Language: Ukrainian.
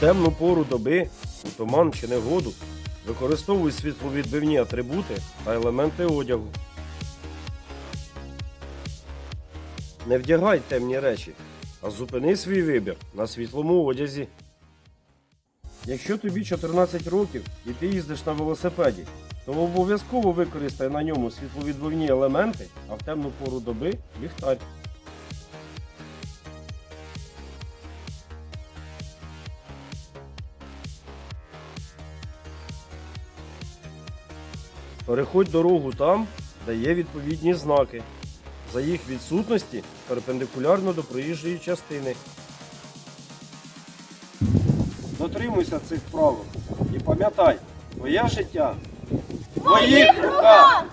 темну пору доби, у туман чи негоду використовуй світловідбивні атрибути та елементи одягу. Не вдягай темні речі, а зупини свій вибір на світлому одязі. Якщо тобі 14 років і ти їздиш на велосипеді, то обов'язково використай на ньому світловідбивні елементи, а в темну пору доби ліхтар. Переходь дорогу там, де є відповідні знаки. За їх відсутності перпендикулярно до проїжджої частини. Дотримуйся цих правил і пам'ятай, твоє життя в твоїх руках!